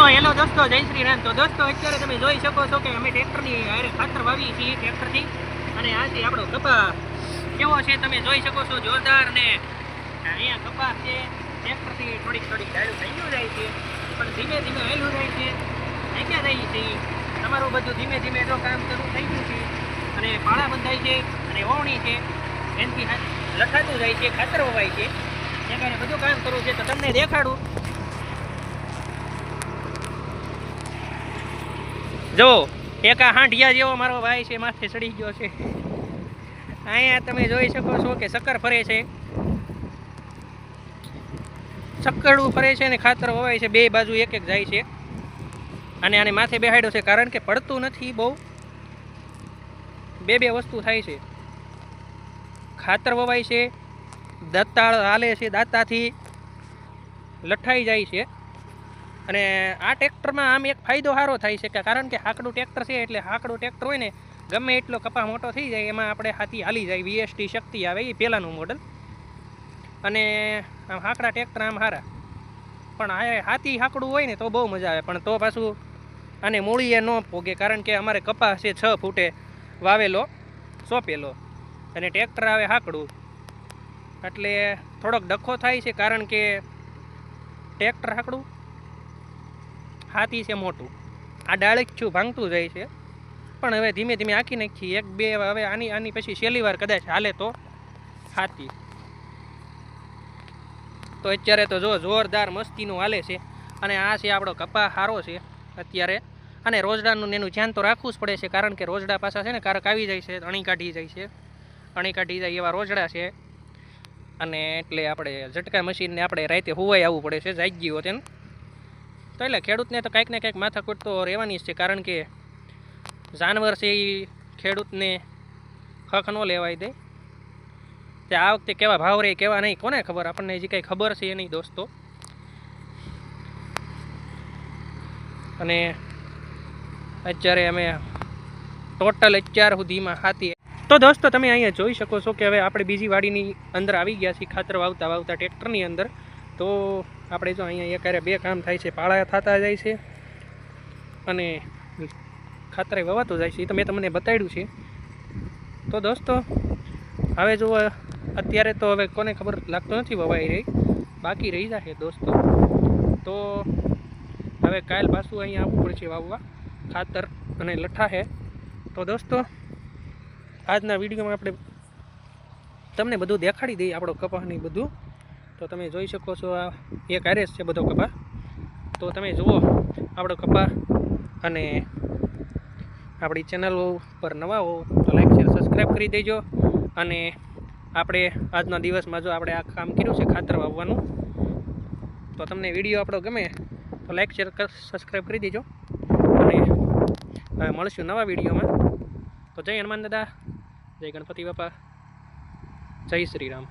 તો હેલો દોસ્તો, જય શ્રી રામ. તો દોસ્તો, અત્યારે તમે જોઈ શકો છો કે અમે ટ્રેક્ટરની હારે ખાતર વાવીએ છીએ, ટ્રેક્ટરથી. અને આથી આપણો કપા કેવો છે તમે જોઈ શકો છો, જોરદાર ને અહીંયા કપાસ છે. ટ્રેક્ટરથી થોડીક થોડીક ડાળું થઈ ગયું જાય છે, પણ ધીમે ધીમે હેલું જાય છે. ક્યાં થઈ છે. તમારું બધું ધીમે ધીમે જો કામ શરૂ થઈ ગયું છે. અને પાળા બંધાય છે, અને ઓવણી છે. એનથી લખાતું જાય છે, ખાતર વવાય છે. એ કારણે બધું કામ કરવું છે તો તમને દેખાડું. જો, એક આ હાંઢિયા જેવો મારો ભાઈ છે, માથે ચડી ગયો છે. અહીંયા તમે જોઈ શકો છો કે શક્કર ફરે છે. શક્કરડું ફરે છે ને ખાતર વવાય છે, બે બાજુ એક એક જાય છે. અને આને માથે બેહાડ્યો છે, કારણ કે પડતું નથી બહુ. બે બે વસ્તુ થાય છે. ખાતર વવાય છે દત્તાળ હાલે છે, દાંતાથી લઠાઈ જાય છે. અને આ ટ્રેક્ટરમાં આમ એક ફાયદો સારો થાય છે કે કારણ કે હાકડું ટ્રેક્ટર છે એટલે હાકડું ટ્રેક્ટર હોય ને, ગમે એટલો કપા મોટો થઈ જાય, એમાં આપણે હાથી હાલી જાય, વીએસટી શક્તિ આવે એ પહેલાંનું મોડલ અને આમ હાકડા ટ્રેક્ટર આમ સારા પણ આ હાથી હાકડું હોય ને તો બહુ મજા આવે, પણ તો પાછું આને મૂળીએ ન ભોગે કારણ કે અમારે કપા છે છ ફૂટે વાવેલો, સોંપેલો. અને ટ્રેક્ટર આવે હાકડું. એટલે થોડોક ડખો થાય છે, કારણ કે ટ્રેક્ટર હાકડું હાથી છે મોટું. આ ડાળીચ્છું ભાંગતું જાય છે. પણ હવે ધીમે ધીમે આંકી નાખી એક, બે, હવે આની આની પછી છેલ્લી વાર કદાચ હાલે તો હાથી. તો અત્યારે તો જો જોરદાર મસ્તીનું હાલે છે. અને આ છે આપણો કપા સારો છે અત્યારે. અને રોજડાનું એનું ધ્યાન તો રાખવું જ પડે છે, કારણ કે રોજડા પાછા છે ને કારક આવી જાય છે, અણી કાઢી જાય છે. અણી કાઢી જાય એવા રોજડા છે. અને એટલે આપણે ઝટકા મશીનને આપણે રાતે હોવાય આવવું પડે છે જાગી હોત એને તો એટલે ખેડૂતને તો કાંઈક ને કાંઈક માથાકૂટ તો રહેવાની જ છે, કારણ કે જાનવર છે એ ખેડૂતને હક ન લેવાય દે. તે આ વખતે કેવા ભાવ રહે કેવા નહીં, કોને ખબર? આપણને હજી કંઈ ખબર છે એ નહીં દોસ્તો. અને અત્યારે અમે ટોટલ અત્યાર સુધીમાં હાથી તો દોસ્તો, તમે અહીંયા જોઈ શકો છો કે હવે આપણે બીજી વાડીની અંદર આવી ગયા છીએ ખાતર વાવતા વાવતા ટ્રેક્ટરની અંદર. તો આપણે જો અહીંયા એકારે બે કામ થાય છે, પાળા થતા જાય છે અને ખાતરે વવાતું જાય છે, એ તો મેં તમને બતાડ્યું છે. તો દોસ્તો, હવે જો અત્યારે તો હવે કોને ખબર લાગતું નથી વવાઈ રહી, બાકી રહી જશે દોસ્તો. તો હવે કાલ પાછું અહીંયા આવવું પડશે વાવવા, ખાતર અને લઠ્ઠા છે તો દોસ્તો, આજના વિડીયોમાં આપણે તમને બધું દેખાડી દઈએ, આપણો કપાસની બધું. તો તમે જોઈ શકો છો આ એક આરેસ છે બધો કપા. તો તમે જુઓ આપણો કપા અને આપણી ચેનલ પર નવા હો તો લાઈક શેર સબસ્ક્રાઈબ કરી દેજો. અને આપણે આજના દિવસમાં જો આપણે આ કામ કર્યું છે ખાતર વાવવાનું, તો તમને વીડિયો આપણો ગમે તો લાઈક શેર સબસ્ક્રાઈબ કરી દેજો. અને હવે મળશું નવા વિડીયોમાં તો જય હનુમાન દાદા, જય ગણપતિ બાપા, જય શ્રી રામ.